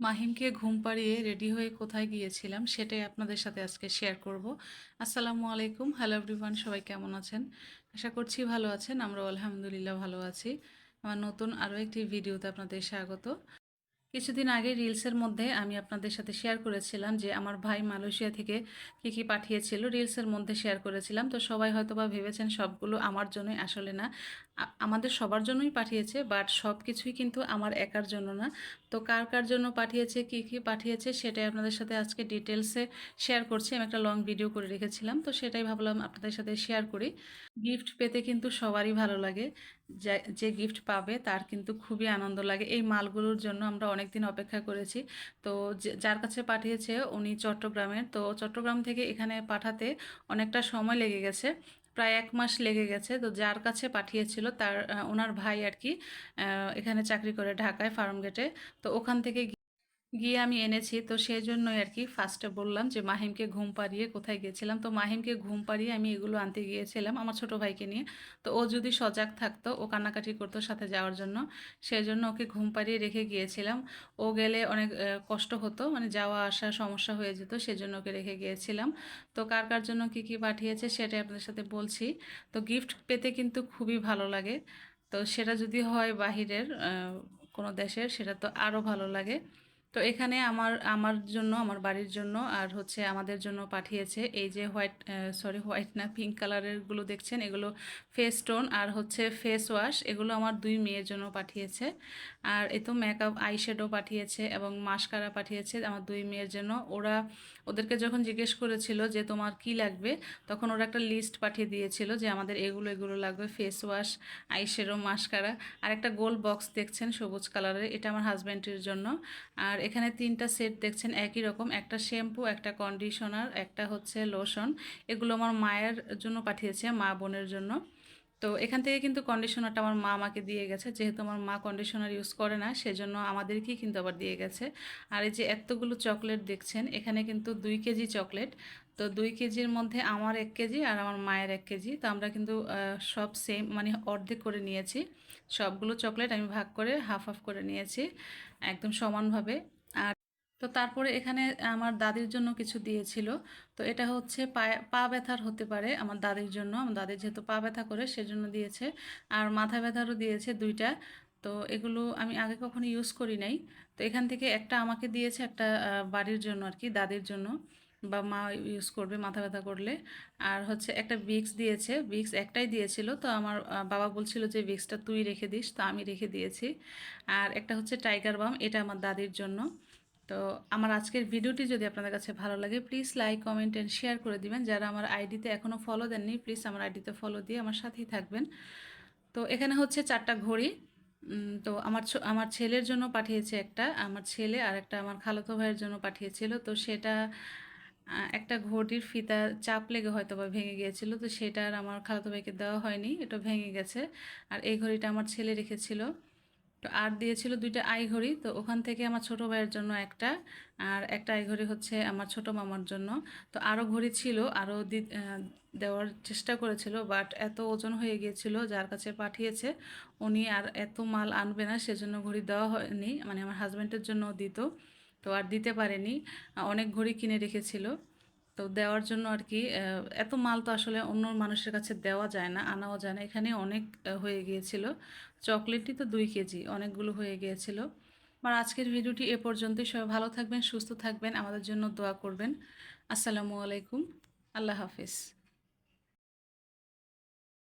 মাহিমকে ঘুম পাড়িয়ে রেডি হয়ে কোথায় গিয়েছিলাম সেটাই আপনাদের সাথে আজকে শেয়ার করব। আসসালামু আলাইকুম। হ্যালো এভরিওয়ান সবাই কেমন আছেন? আশা করছি ভালো আছেন। আমরা আলহামদুলিল্লাহ ভালো আছি। আমার নতুন আরও একটি ভিডিওতে আপনাদের স্বাগত। কিছুদিন আগে রিলসের মধ্যে আমি আপনাদের সাথে শেয়ার করেছিলাম যে আমার ভাই মালয়েশিয়া থেকে কী কী পাঠিয়েছিল। রিলসের মধ্যে শেয়ার করেছিলাম। তো সবাই হয়তো বা ভেবেছেন সবগুলো আমার জন্যই আসলে না। আমাদের সবার জন্যই পাঠিয়েছে বাট সব কিছুই কিন্তু আমার একার জন্য না। তো কার কার জন্য পাঠিয়েছে, কি কি পাঠিয়েছে, সেটাই আপনাদের সাথে আজকে ডিটেলসে শেয়ার করছি। আমি একটা লং ভিডিও করে রেখেছিলাম। তো সেটাই ভাবলাম আপনাদের সাথে শেয়ার করি। গিফট পেতে কিন্তু সবারই ভালো লাগে। যা- গিফট পাবে তার কিন্তু খুবই আনন্দ লাগে। এই মালগুলোর জন্য আমরা অনেক দিন অপেক্ষা করেছি। তো যার কাছে পাঠিয়েছে উনি চট্টগ্রামের। তো চট্টগ্রাম থেকে এখানে পাঠাতে অনেকটা সময় লেগে গেছে, প্রায় এক মাস লেগে গেছে। তো যার কাছে পাঠিয়েছিল তার ওনার ভাই আর কি এখানে চাকরি করে ঢাকায় ফার্মগেটে তো ওখান থেকে গিয়ে আমি এনেছি। তো সেই জন্যই আর কি ফার্স্টে বললাম যে, মাহিমকে ঘুম পাড়িয়ে কোথায় গিয়েছিলাম তো মাহিমকে ঘুম পাড়িয়ে আমি এগুলো আনতে গিয়েছিলাম আমার ছোট ভাইকে নিয়ে। তো ও যদি সজাগ থাকতো, ও কান্নাকাটি করতো সাথে যাওয়ার জন্য। সেই জন্য ওকে ঘুম পাড়িয়ে রেখে গিয়েছিলাম। ও গেলে অনেক কষ্ট হতো মানে যাওয়া আসা সমস্যা হয়ে যেত, সেজন্য ওকে রেখে গিয়েছিলাম। তো কার কার জন্য কি কি পাঠিয়েছে সেটাই আপনাদের সাথে বলছি। তো গিফট পেতে কিন্তু খুবই ভালো লাগে। তো সেটা যদি হয় বাহিরের কোনো দেশের, সেটা তো আরও ভালো লাগে। তো এখানে আমার আমার জন্য, আমার বাড়ির জন্য আর হচ্ছে আমাদের জন্য পাঠিয়েছে এই যে হোয়াইট সরি হোয়াইট না পিঙ্ক কালারেরগুলো দেখছেন, এগুলো ফেস টোন আর হচ্ছে ফেস ওয়াশ এগুলো আমার দুই মেয়ের জন্য পাঠিয়েছে। আর এ তো মেকআপ আইশ্যাডো পাঠিয়েছে এবং মাস্কারা পাঠিয়েছে আমার দুই মেয়ের জন্য। ওরা, ওদেরকে যখন জিজ্ঞেস করেছিল যে তোমার কি লাগবে, তখন ওরা একটা লিস্ট পাঠিয়ে দিয়েছিল যে আমাদের এগুলো এগুলো লাগবে ফেস ওয়াশ আইশ্যাডো মাস্কারা আর একটা গোল বক্স দেখছেন সবুজ কালারের এটা আমার হাজব্যান্ডের জন্য। আর এখানে তিনটা সেট দেখছেন, একই রকম। একটা শ্যাম্পু একটা কন্ডিশনার একটা হচ্ছে লোশন এগুলো আমার মায়ের জন্য পাঠিয়েছে, মা বোনের জন্য। তো এখান থেকে কিন্তু কন্ডিশনারটা আমার মা আমাকে দিয়ে গেছে। যেহেতু আমার মা কন্ডিশনার ইউজ করে না, সেজন্য আমাদেরকেই কিন্তু আবার দিয়ে গেছে। আর এই যে এতগুলো চকলেট দেখছেন, এখানে কিন্তু দুই কেজি চকলেট তো দুই কেজির মধ্যে আমার এক কেজি আর আমার মায়ের এক কেজি। তো আমরা কিন্তু সব সেম মানে অর্ধেক করে নিয়েছি। সবগুলো চকলেট আমি ভাগ করে হাফ হাফ করে নিয়েছি, একদম সমানভাবে। আর তো তারপরে এখানে আমার দাদির জন্য কিছু দিয়েছিল। তো এটা হচ্ছে পায়ে, পা ব্যথার হতে পারে আমার দাদির জন্য। আমার দাদির যেহেতু পা ব্যথা করে সেজন্য দিয়েছে। আর মাথা ব্যথারও দিয়েছে দুইটা। তো এগুলো আমি আগে কখনো ইউজ করি নাই। তো এখান থেকে একটা আমাকে দিয়েছে একটা বাড়ির জন্য আর কি, দাদির জন্য। বা মা ইউজ করবে, মাথা ব্যথা করলে। আর হচ্ছে একটা ভিক্স দিয়েছে ভিক্স একটাই দিয়েছিল। তো আমার বাবা বলছিল যে ভিক্সটা তুই রেখে দিস, তো আমি রেখে দিয়েছি। আর একটা হচ্ছে টাইগার বাম এটা আমার দাদির জন্য। তো আমার আজকের ভিডিওটি যদি আপনাদের কাছে ভালো লাগে please like comment and share করে দিবেন। যারা আমার আইডিতে এখনও ফলো দেননি প্লিজ আমার আইডিতে ফলো দিয়ে আমার সাথেই থাকবেন। তো এখানে হচ্ছে চারটা ঘড়ি। তো আমার আমার ছেলের জন্য পাঠিয়েছে একটা, আমার ছেলে আর একটা আমার খালাতো ভাইয়ের জন্য পাঠিয়েছিল। তো সেটা একটা ঘড়ির ফিতা চাপ লেগে হয়তো বা ভেঙে গিয়েছিল, তো সেটা আর আমার খালাতো ভাইকে দেওয়া হয়নি, এটা ভেঙে গেছে। আর এই ঘড়িটা আমার ছেলে রেখেছিল। তো আর দিয়েছিল দুইটা আই ঘড়ি, তো ওখান থেকে আমার ছোট ভাইয়ের জন্য একটা, আর একটা আই ঘড়ি হচ্ছে আমার ছোট মামার জন্য। তো আরও ঘড়ি ছিল আরও দি দেওয়ার চেষ্টা করেছিল বাট এত ওজন হয়ে গিয়েছিল, যার কাছে পাঠিয়েছে, উনি আর এত মাল আনবে না, সেজন্য ঘড়ি দেওয়া হয়নি মানে আমার হাজব্যান্ডের জন্য দিত। তো আর দিতে পারেনি। অনেক ঘড়ি কিনে রেখেছিল। তো দেওয়ার জন্য আর কি এত মাল তো আসলে অন্য মানুষের কাছে দেওয়া যায় না, আনাও যায় না। এখানে অনেক হয়ে গিয়েছিল। চকলেটটি তো দুই কেজি, অনেকগুলো হয়ে গিয়েছিল। আমার আজকের ভিডিওটি এ পর্যন্তই। সবাই ভালো থাকবেন, সুস্থ থাকবেন। আমাদের জন্য দোয়া করবেন। আসসালামু আলাইকুম। আল্লাহ হাফিজ।